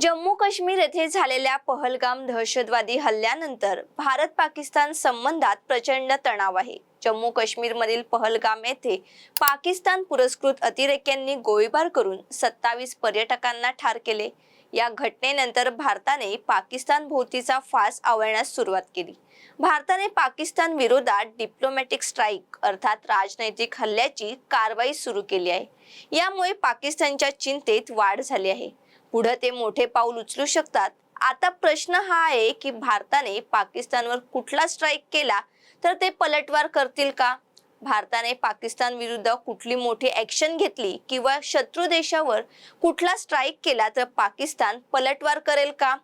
जम्मू काश्मीर येथे झालेल्या पहलगाम दहशतवादी हल्ल्यानंतर भारत पाकिस्तान संबंधात प्रचंड तणाव आहे. जम्मू काश्मीरमधील पहलगाम येथे पाकिस्तान पुरस्कृत अतिरेक्यांनी गोळीबार करून सत्तावीस पर्यटकांना ठार केले. या घटनेनंतर भारताने पाकिस्तान भोवतीचा फास आवळण्यास सुरुवात केली. भारताने पाकिस्तान विरोधात डिप्लोमॅटिक स्ट्राईक अर्थात राजनैतिक हल्ल्याची कारवाई सुरू केली आहे. यामुळे पाकिस्तानच्या चिंतेत वाढ झाली आहे. पुढे ते मोठे पाऊल उचलू शकतात. आता प्रश्न हा आहे की भारताने पाकिस्तानवर कुठला स्ट्राईक केला? तर ते पलटवार करतील का? भारताने पाकिस्तान विरुद्ध कुठली मोठी ऍक्शन घेतली? किंवा शत्रू देशावर कुठला स्ट्राईक केला तर पाकिस्तान पलटवार करेल का?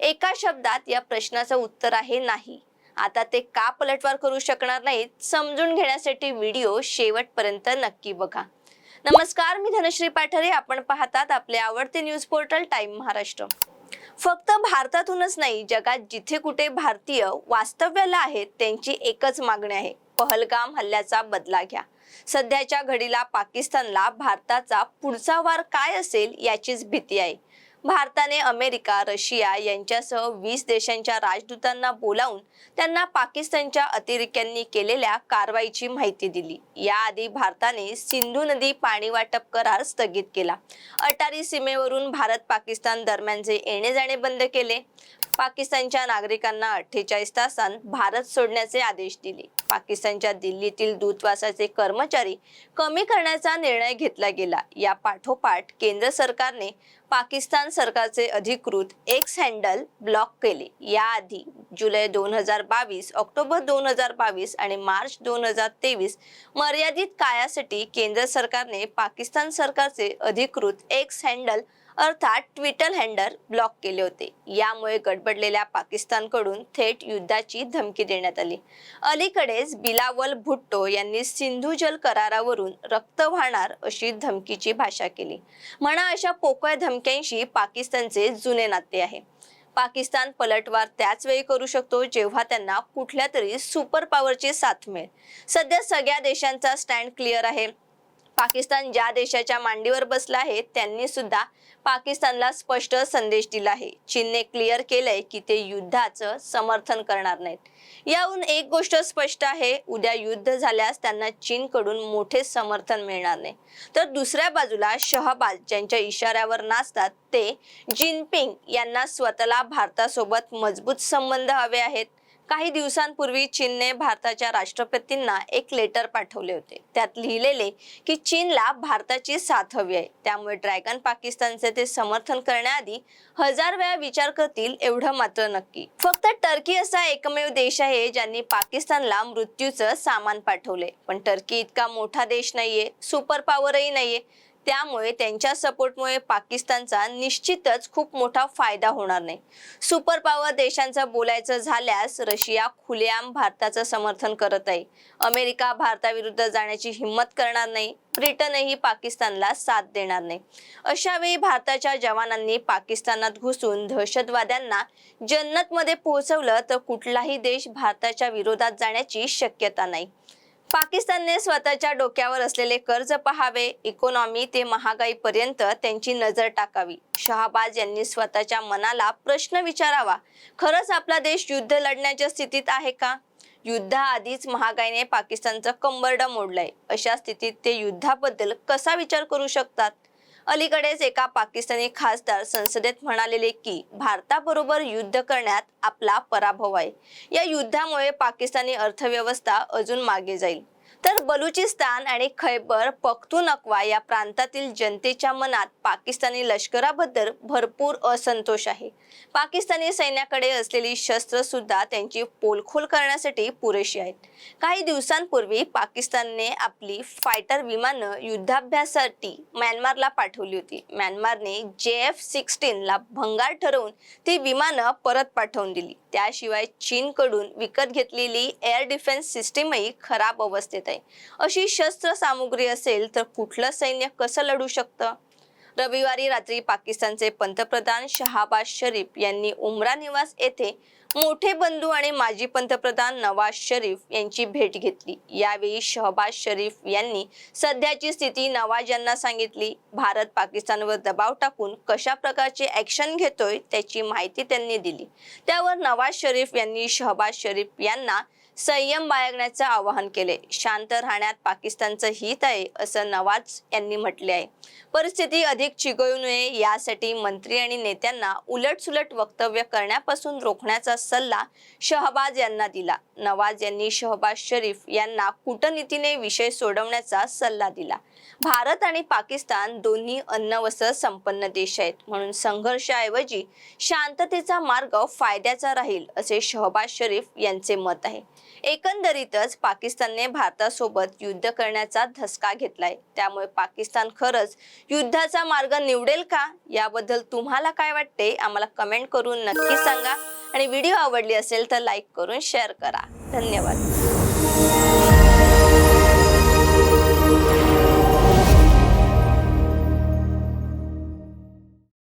एका शब्दात या प्रश्नाचं उत्तर आहे नाही. आता ते का पलटवार करू शकणार नाहीत समजून घेण्यासाठी व्हिडिओ शेवटपर्यंत नक्की बघा. नमस्कार मी धनश्री पाठरे. आपण पाहतात आपले आवडते न्यूज पोर्टल टाइम महाराष्ट्र. फक्त भारतातूनच नाही जगात जिथे कुठे भारतीय वास्तव्याला आहेत त्यांची एकच मागणी आहे. पहलगाम हल्ल्याचा बदला घ्या. सध्याच्या घडीला पाकिस्तानला भारताचा पुढचा वार काय असेल याचीच भीती आहे. भारताने अमेरिका रशिया यांच्यासह वीस देशांच्या राजदूतांना बोलावून त्यांना पाकिस्तानच्या अतिरेक्यांनी केलेल्या कारवाईची माहिती दिली. याआधी भारताने सिंधू नदी पाणी वाटप करार स्थगित केला. अटारी सीमेवरून भारत पाकिस्तान दरम्यानचे येणे जाणे बंद केले. पाकिस्तानच्या नागरिकांना अठ्ठेचाळीस तासांत भारत सोडण्याचे आदेश दिले. पाकिस्तानच्या दिल्लीतील दूतावासाचे कर्मचारी कमी करण्याचा निर्णय घेतला गेला. या पाठोपाठ केंद्र सरकारने पाकिस्तान सरकारचे अधिकृत एक्स हँडल ब्लॉक केले. याआधी जुलै दोन हजार बावीस ऑक्टोबर दोन हजार बावीस आणि मार्च दोन हजार तेवीस मर्यादित काळासाठी केंद्र सरकारने पाकिस्तान सरकारचे अधिकृत एक्स हँडल अर्थात ट्विटर हँडल ब्लॉक केले होते. यामुळे गडबडलेल्या पाकिस्तानकडून थेट युद्धाची धमकी देण्यात आली. अलीकडेच बिलावल भुट्टो यांनी सिंधू जल करारावरून रक्त वाहणार अशी धमकीची भाषा केली. म्हणा अशा पोकळ धमक्यांशी पाकिस्तानचे जुने नाते आहे. पाकिस्तान पलटवार त्याच वेळी करू शकतो जेव्हा त्यांना कुठल्या तरी सुपर पॉवरची साथ मिळेल. सध्या सगळ्या देशांचा स्टँड क्लिअर आहे. पाकिस्तान ज्या देशाच्या मांडीवर बसला आहे त्यांनी सुद्धा पाकिस्तानला स्पष्ट संदेश दिला आहे. चीनने क्लिअर केलंय की ते युद्धाचं समर्थन करणार नाहीत. याहून एक गोष्ट स्पष्ट आहे उद्या युद्ध झाल्यास त्यांना चीनकडून मोठे समर्थन मिळणार नाही. तर दुसऱ्या बाजूला शहबाज ज्यांच्या इशाऱ्यावर नाचतात ते जिनपिंग यांना स्वतःला भारतासोबत मजबूत संबंध हवे आहेत. काही दिवसांपूर्वी चीनने भारताच्या राष्ट्रपतींना एक लेटर पाठवले होते. त्यात लिहिलेले की चीनला भारताची साथ हवी आहे. त्यामुळे ड्रॅगन पाकिस्तानचे ते समर्थन करण्याआधी हजार वेळा विचार करतील एवढं मात्र नक्की. फक्त टर्की असा एकमेव देश आहे ज्यांनी पाकिस्तानला मृत्यूचं सामान पाठवले पण टर्की इतका मोठा देश नाहीये सुपर पॉवरही नाहीये. त्यामुळे त्यांच्या सपोर्टमुळे पाकिस्तानचा निश्चितच खूप मोठा फायदा होणार नाही. सुपर पॉवर देशांचं बोलायचं झाल्यास रशिया खुलेआम भारताचं समर्थन करत आहे. अमेरिका भारताविरुद्ध जाण्याची हिंमत करणार नाही. ब्रिटनही पाकिस्तानला साथ देणार नाही. अशावेळी भारताच्या जवानांनी पाकिस्तानात घुसून दहशतवाद्यांना जन्नतमध्ये पोहोचवलं तर कुठलाही देश भारताच्या विरोधात जाण्याची शक्यता नाही. पाकिस्तानने स्वतःच्या डोक्यावर असलेले कर्ज पहावे इकॉनॉमी ते महागाईपर्यंत त्यांची नजर टाकावी. शहाबाज यांनी स्वतःच्या मनाला प्रश्न विचारावा खरंच आपला देश युद्ध लढण्याच्या स्थितीत आहे का? युद्धाआधीच महागाईने पाकिस्तानचं कंबरड मोडलंय. अशा स्थितीत ते युद्धाबद्दल कसा विचार करू शकतात? अलीकडेच एका पाकिस्तानी खासदार संसदेत म्हणालेले की भारताबरोबर युद्ध करण्यात आपला पराभव आहे. या युद्धामुळे पाकिस्तानी अर्थव्यवस्था अजून मागे जाईल. तर बलुचिस्तान आणि खैबर पख्तूनक्वा या प्रांतातील जनतेच्या मनात पाकिस्तानी लष्कराबद्दल भरपूर असंतोष आहे. पाकिस्तानी सैन्याकडे असलेली शस्त्र सुद्धा त्यांची पोलखोल करण्यासाठी पुरेशी आहेत. काही दिवसांपूर्वी पाकिस्तानने आपली फायटर विमानं युद्धाभ्यासासाठी म्यानमारला पाठवली होती. म्यानमारने जे एफ सिक्स्टीनला भंगार ठरवून ती विमानं परत पाठवून दिली. त्याशिवाय चीनकडून विकत घेतलेली एअर डिफेन्स सिस्टीमही खराब अवस्थेत आहे. अशी शस्त्र सामुग्री असेल तर कुठलं सैन्य कसं लढू शकतं? रविवारी रात्री पाकिस्तानचे पंतप्रधान शहाबाज शरीफ यांनी उमरा निवास येथे मोठे बंधू आणि माजी पंतप्रधान नवाज शरीफ यांची भेट घेतली. यावेळी शहबाज शरीफ यांनी सध्याची स्थिती नवाज यांना सांगितली. भारत पाकिस्तानवर दबाव टाकून कशा प्रकारचे ऍक्शन घेतोय त्याची माहिती त्यांनी दिली. त्यावर नवाज शरीफ यांनी शहबाज शरीफ यांना संयम बाळगण्याचं आवाहन केले. शांत राहण्यात पाकिस्तानचं हित आहे असं नवाज यांनी म्हटले आहे. परिस्थिती अधिक चिघळू नये यासाठी मंत्री आणि नेत्यांना उलटसुलट वक्तव्य करण्यापासून रोखण्याचा सल्ला शहबाज यांना दिला. नवाज यांनी शहबाज शरीफ यांना कूटनीतीने विषय सोडवण्याचा सल्ला दिला. भारत आणि पाकिस्तान दोन्ही अन्नवस्त्र संपन्न देश आहेत. म्हणून संघर्षाऐवजी शांततेचा मार्ग फायद्याचा राहील असे शहबाज शरीफ यांचे मत आहे. एकंदरीतच पाकिस्तानने भारतासोबत युद्ध करण्याचा धसका घेतलाय. त्यामुळे पाकिस्तान खरंच युद्धाचा मार्ग निवडेल का? याबद्दल तुम्हाला काय वाटते? आम्हाला कमेंट करून नक्की सांगा. आणि व्हिडिओ आवडली असेल तर लाईक करून शेअर करा. धन्यवाद.